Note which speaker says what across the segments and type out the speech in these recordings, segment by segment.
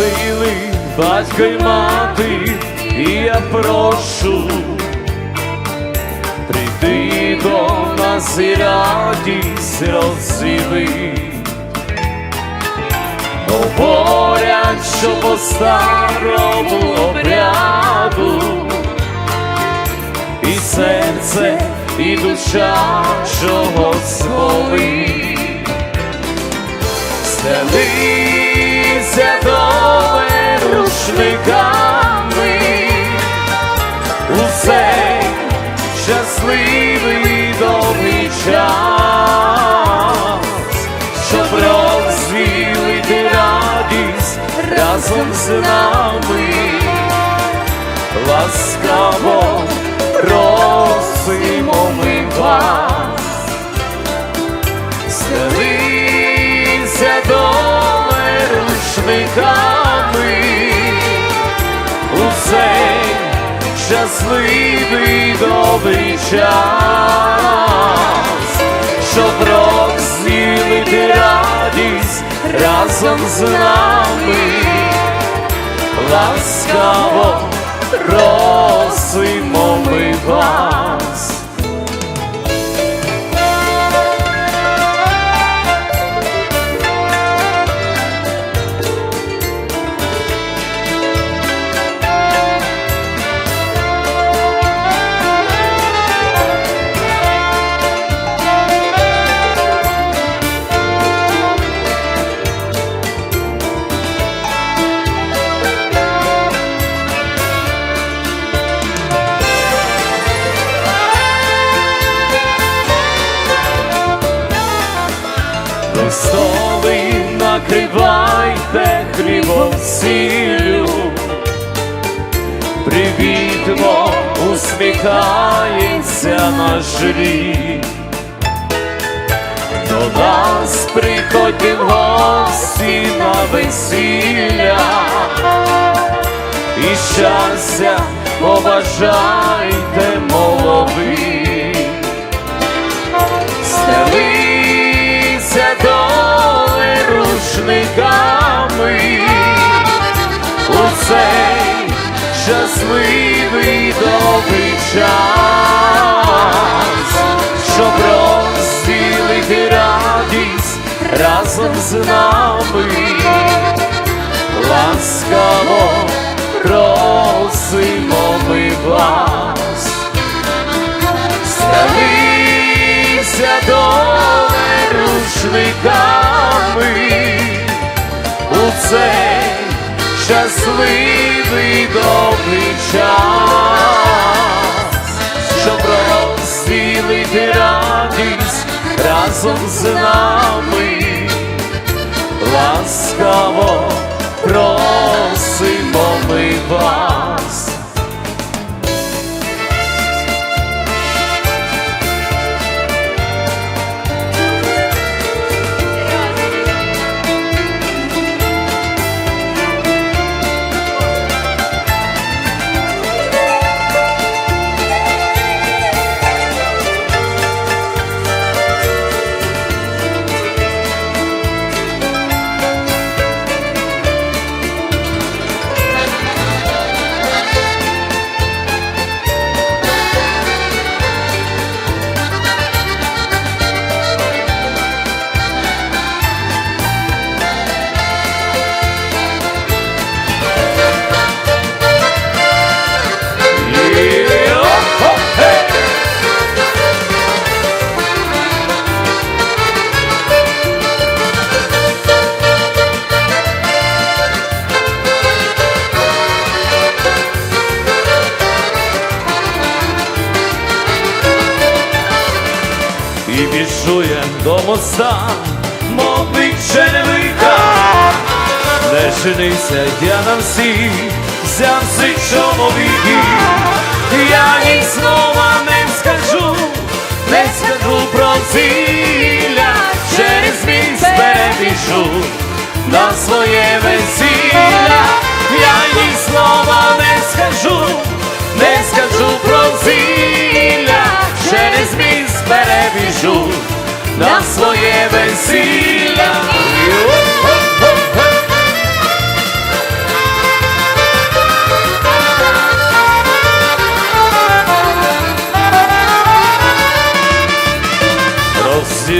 Speaker 1: щасливий батько й мати, і я прошу, прийди до нас і радість розсіли. Говорять, що по старому обряду і серце, і душа чогось болить. Стелися доле рушниками. У цей щасливий довгий час, щоб розвілити радість разом з нами, ласкаво просимо ми вас. Стелися доле рушниками щасливий добрий час, щоб розділити радість разом з нами, ласкаво просимо ми вас. Столи накривайте хлібом сіллю, привітно усміхається наш рік. До нас приходьте в гості на весілля і щастя побажайте молодим. Добрий час, щоб розділити радість разом з нами, ласкаво просимо ми вас. Стелися доле рушниками у цей щасливий добрий час, щоб розділити радість разом з нами, ласкаво просимо ми вас. Не женися я на всіх, взяв си чоловіки, я ні слова не скажу, не скажу про зілля, через міст перебіжу на своє весілля, я ні слова не скажу, не скажу про зілля, через міст перебіжу на своє весілля.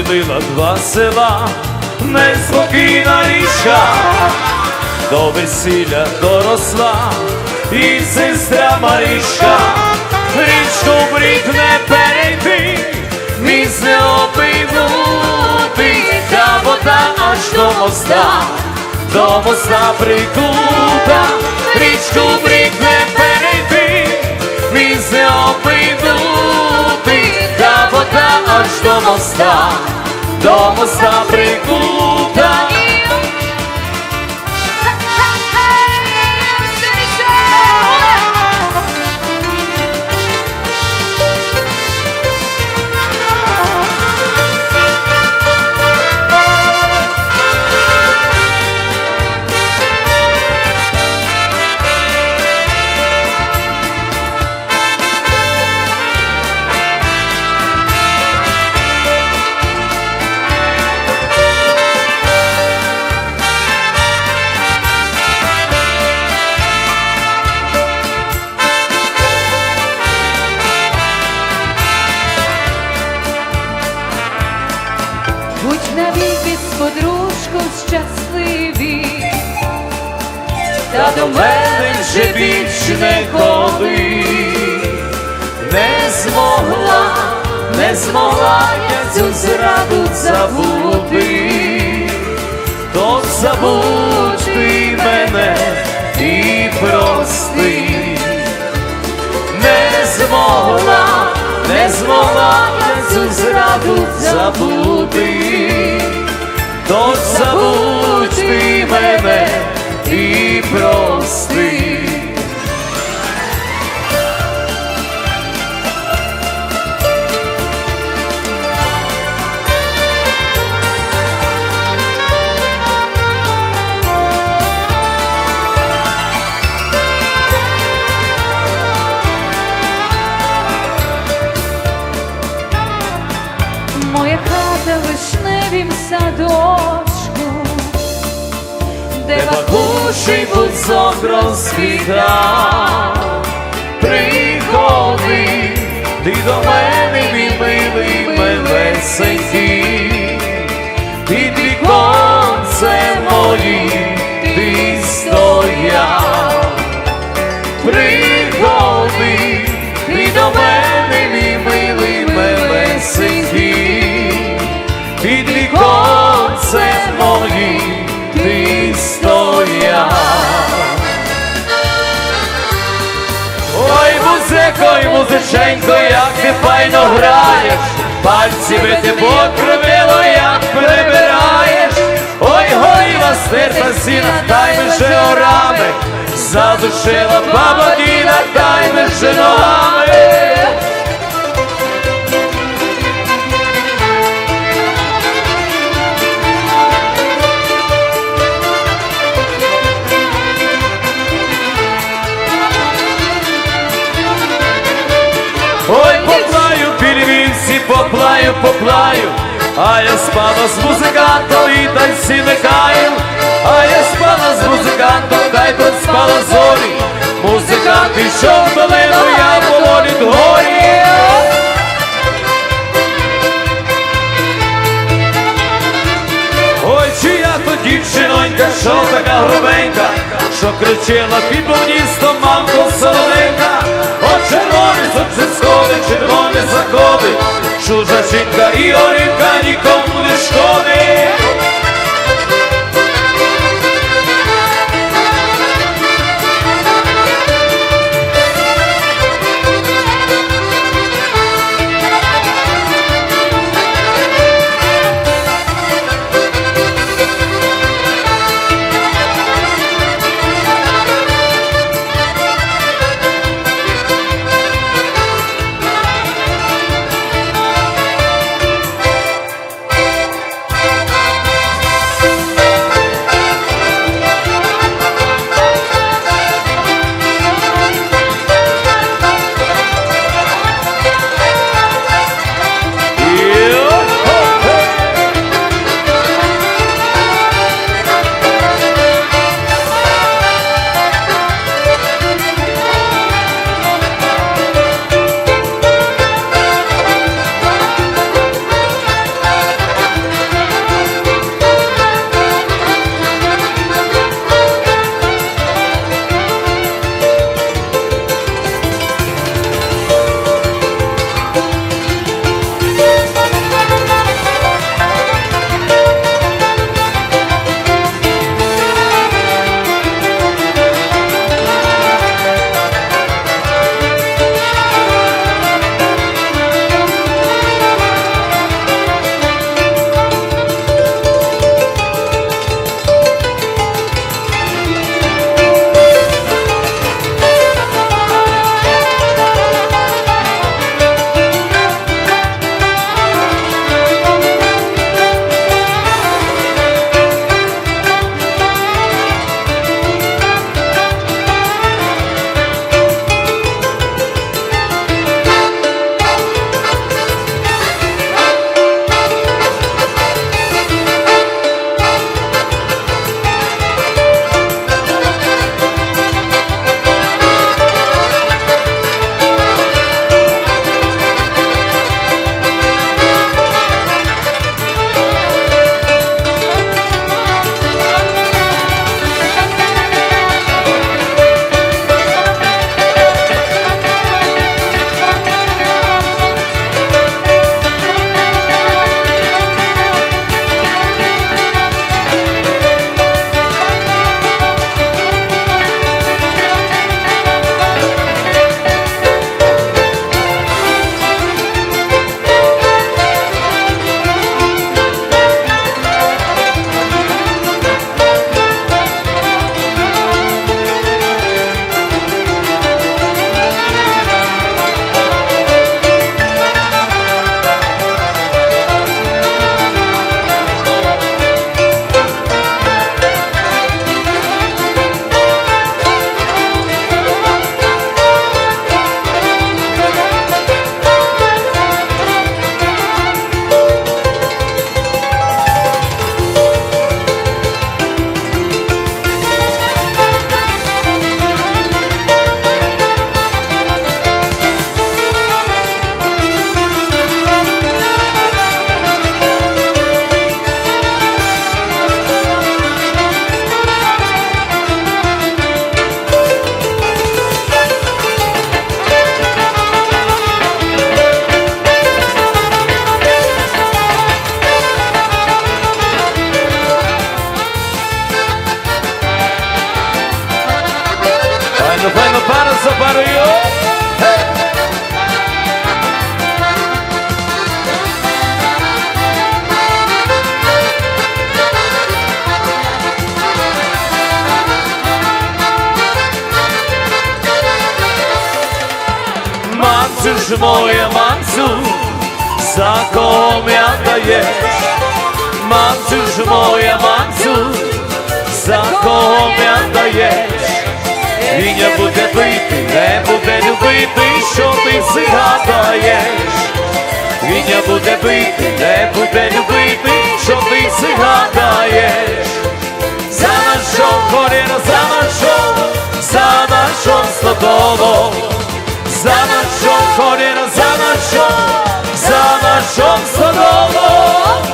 Speaker 1: Розділила два села, неспокійна річка, до весілля доросла, і сестра Марічка, річку в не перейти, міст не обійнути, та вода аж до моста, до моста прикута, річку в рік не перейти, міст не обійнути, моста, до моста прикута. До мене вже більш не ходи, не змогла, не змогла я цю зраду забути, то забудь ти мене і прости, не змогла, не змогла я цю зраду забути, то забудь ти мене і прости.
Speaker 2: моя хата вишневім садочку, де
Speaker 1: Де бабуший бузок розквітав, приходи, ти до мене, мій милий милесенький, під віконцем моїм музиченько, як ти файно граєш, пальці би ти покривило, як прибираєш. Ой, гой, вас сіна, дай же орами, задушила баба діна, дай же ногами. Поплаю, а я спала з музикантом і танці микаю, а я спала з музикантом, та й проспала зорі. Музикант ішов в долину, я поволі дгорі. Ой, чия то дівчинонька, що така грубенька, що кричила під містом мамко червоний сонце сходи, червоне заходи, чужа жінка і орівка нікому не шкодить. Він не буде бити, не буде любити, що ти згадаєш. Він не буде бити, не буде любити, що ти згадаєш. За нашого хоріра, за нашого, за нашого стодолу. За нашого хоріра, за нашого, за нашого стодолу.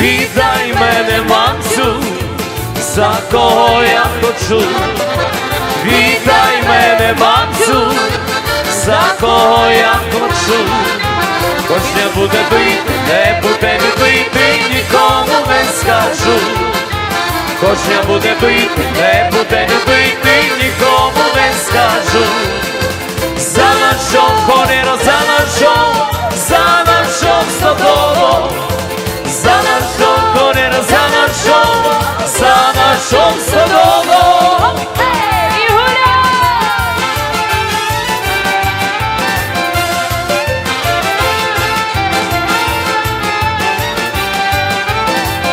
Speaker 1: Віддай мене, мамцю, за кого я хочу. Віддай мене, мамцю, за кого я хочу. Хоч не буде бити, не буде любити, нікому не скажу. Хоч не буде бити, не буде любити, нікому не скажу. За нашого хоріра, за за нашого стодолу.
Speaker 2: Ей, гуля!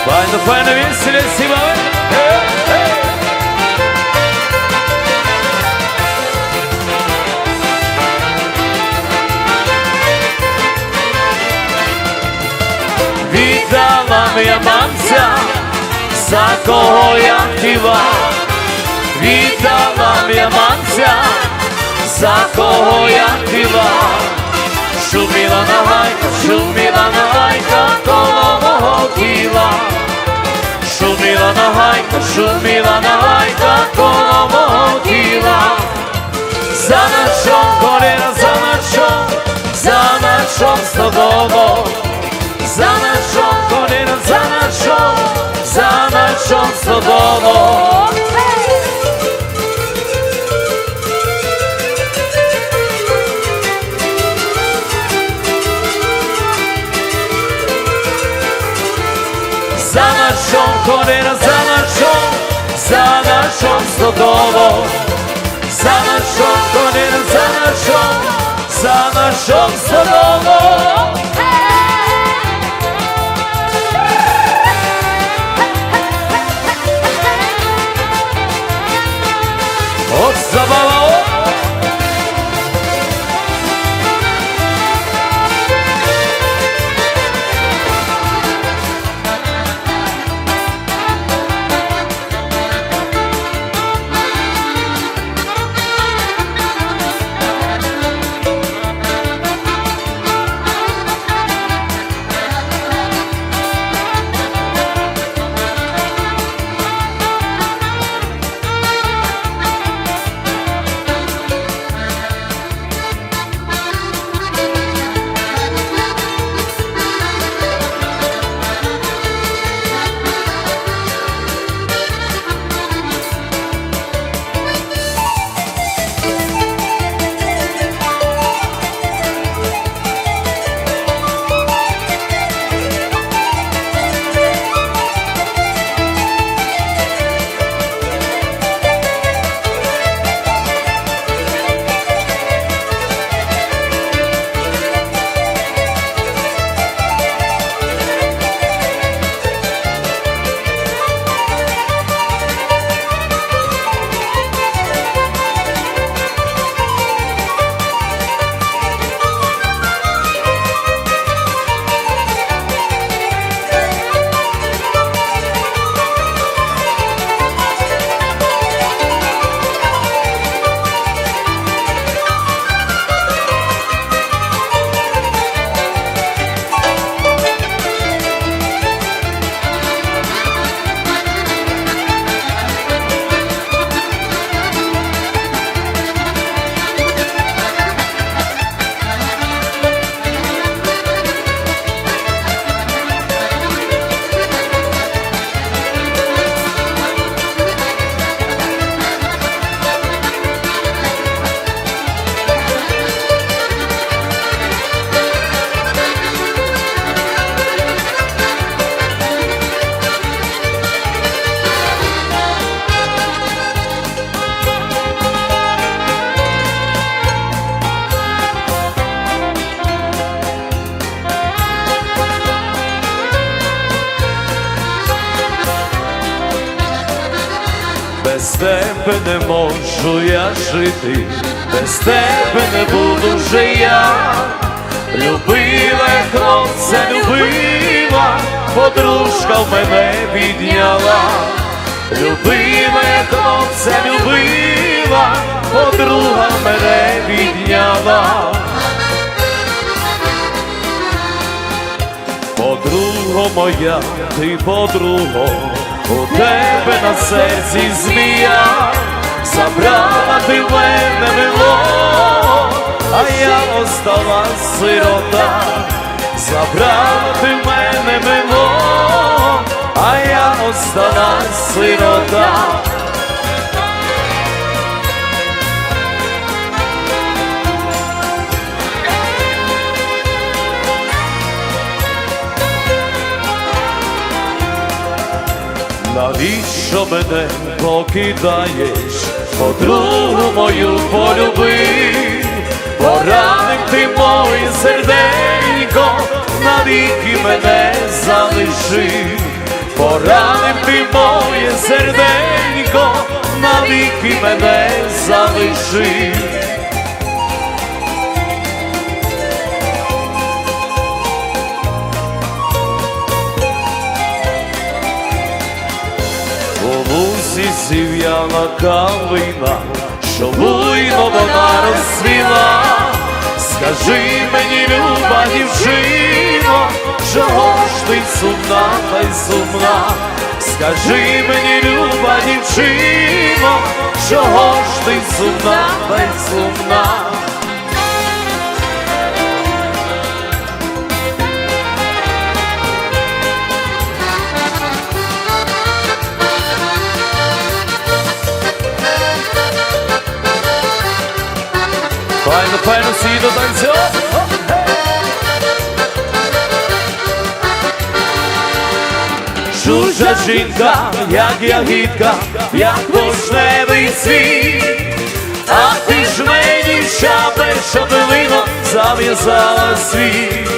Speaker 1: Файно, файно, весело, сіла. Віддала моя мамця, за кого я хотіла. Віддала моя мамця, за кого я хотіла. Шуміла на гайка, шуміла на гайка, коло мого тіла. Шуміла на гайка, шуміла на гайка, коло мого тіла. За нашого коліна, за нашого, за нашого з тобою. За нашого тобою. За нашого коліна, за нашого, за нашого з. За нашого коліна, за нашого, за нашого з жити, без тебе не буду вже я. Любиве хлопця, любива, подружка в мене підняла. Любиве хлопця, любива, подруга мене підняла. Подруго моя, ти подруго, у тебе на серці змія, забрала ти в мене мило, а я осталась сирота, забрала ти в мене мило, а я осталась сирота. Навіщо мене покидаєш, подругу мою полюбив, поранив ти моє серденько, навіки мене залишив, поранив ти моє серденько, навіки мене залишив. Зів'яла калина, що буйно вона розцвіла. Скажи мені, люба дівчино, чого ж ти сумна та й сумна? Скажи мені, люба дівчино, чого ж ти сумна та й сумна? Файно, всі до танцю. Чужа жінка, як ягідка, як вишневий цвіт. А ти ж мені щабе, шабелино зав'язала світ.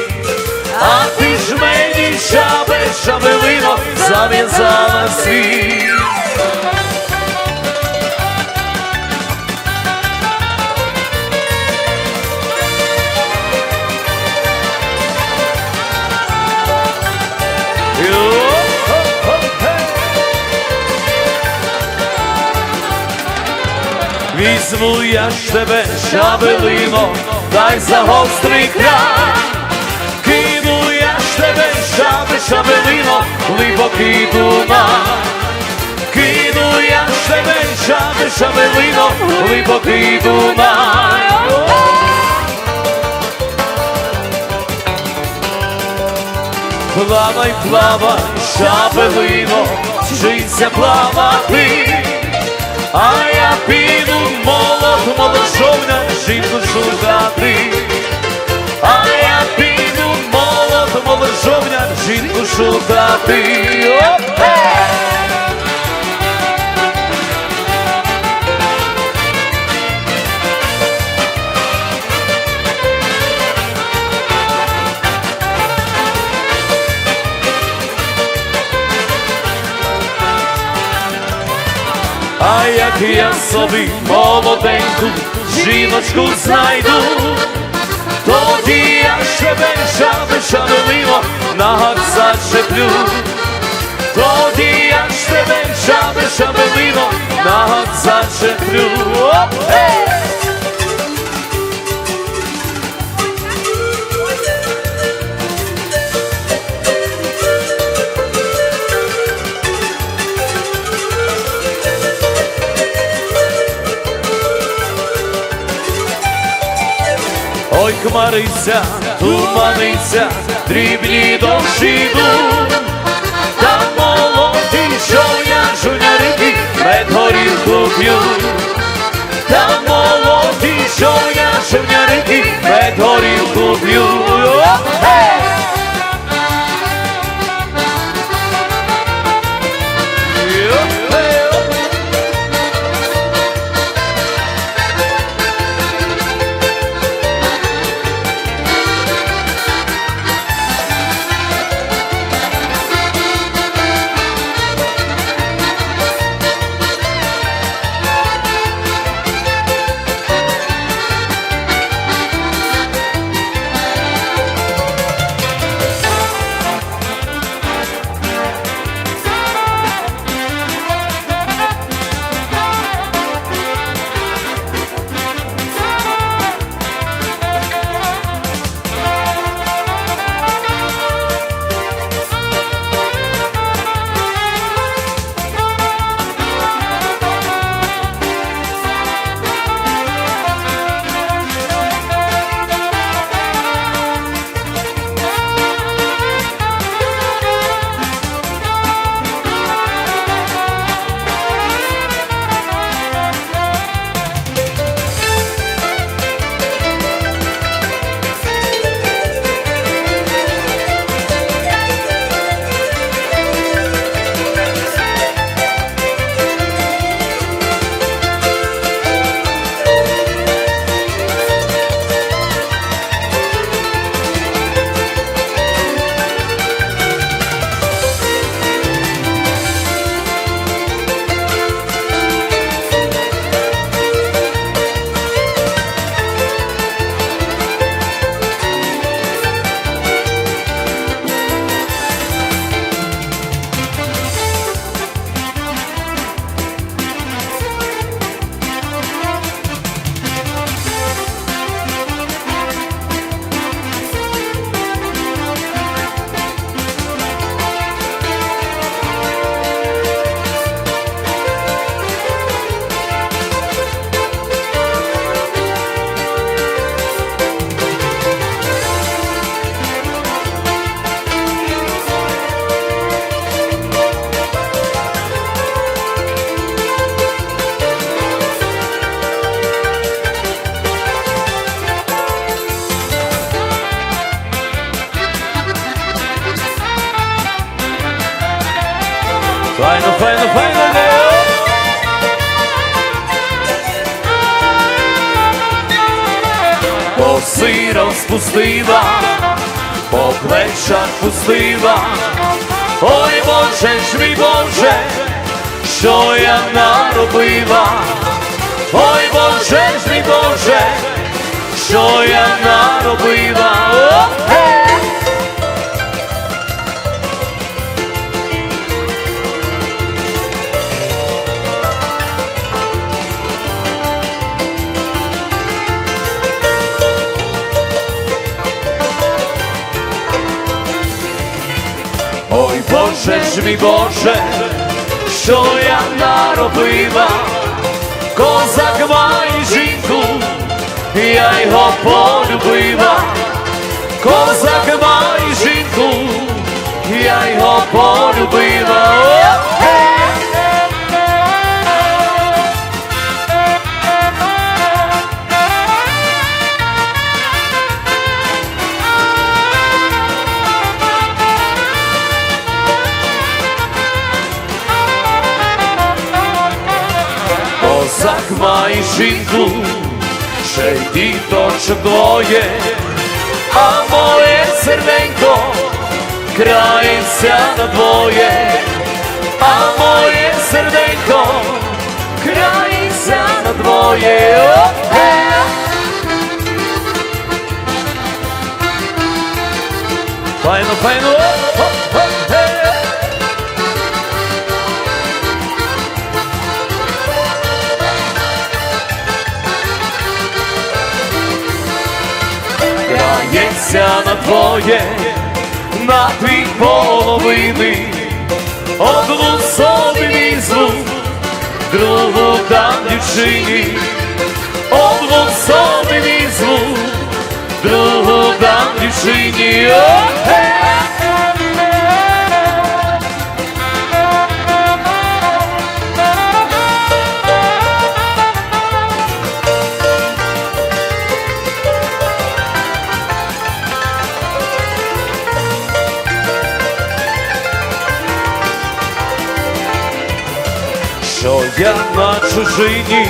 Speaker 1: А ти ж мені щабе, шабелино зав'язала світ. Візьму я ж тебе, шабелино, дай за гострий край. Кину я ж тебе, шабе, шабелино, глибокий Дунай. Кину я ж тебе, шабе, шабелино, глибокий Дунай. Плавай, плавай, шабелино, вчися плавати, а я піду молод, молодшовня, жінку шукати, а я піду молод, молодшовня, жінку шукати. Опе! А як я собі молоденьку жіночку знайду, тоді я ще шаби шабелино Ой, туманиться, дрібні дощі йдуть, та молоді жовня, жунярики, мед горілку п'ють, та молоді жовня, жунярики, мед горілку п'ють. Плечах. Ой, Боже ж мій Боже, що я наробила? Ой, Боже ж мій Боже, що я наробила? Боже ж мій Боже, що я наробила, козак має жінку, я його полюбила, козак має жінку, я його полюбила. О, е! Козак має жінку, ще й діточок двоє, а моє серденько крається на двоє, а моє серденько крається на двоє. Файно, файно, о, о, Грається на твоє, на дві половини, одну собі візьму, другу дам дівчині, одну собі візьму, другу дам дівчині. Чужині,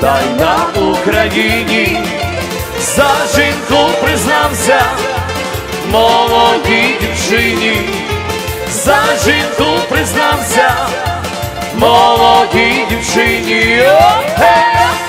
Speaker 1: та й на Україні, за жінку признався молодій дівчині, за жінку признався молодій дівчині. О!